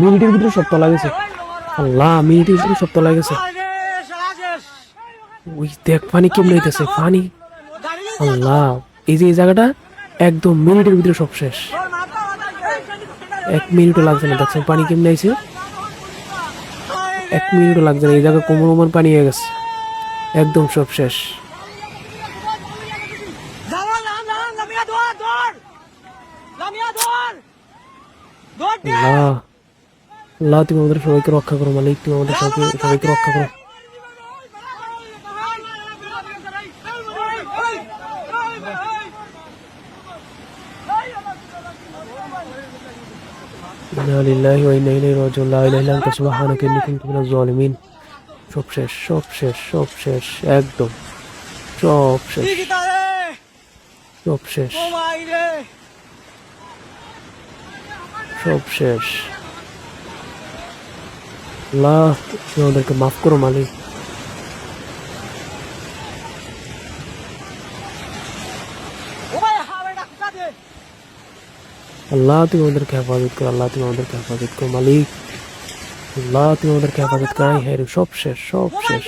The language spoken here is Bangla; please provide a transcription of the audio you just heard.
মিনিটের ভিতরে সব তলা গেছে। আল্লাহ মিনিটের ভিতরে সব তলা গেছে। ওই দেখ পানি কেমন হইতেছে পানি আল্লাহ, এই যে, এই জায়গাটা একদম মিনিটের ভিতরে সব শেষ। এক মিনিটও লাগছে না, দেখছেন পানি কেমন আইছে? এক মিনিটও লাগছে না, এই জায়গা কোমর ওমর পানি হয়ে গেছে। একদম সব শেষ। আল্লাহ আল্লাহ তুমি আমাদের সবাইকে রক্ষা করো মালিক তুমি আমাদের সবাইকে সবাইকে রক্ষা করো। সব শেষ সব শেষ সব শেষ একদম। সব শেষ। সব শেষ। সব শেষ। আল্লাহ তুমি আমাদেরকে মাফ করো মালিক। আল্লাহ তুমি আমাদেরকে হেফাজত করো আল্লাহ তুমি আমাদেরকে হেফাজত করো মালিক। আল্লাহ তুমি আমাদেরকে হেফাজত করাই হ্যাঁ সব শেষ সব শেষ।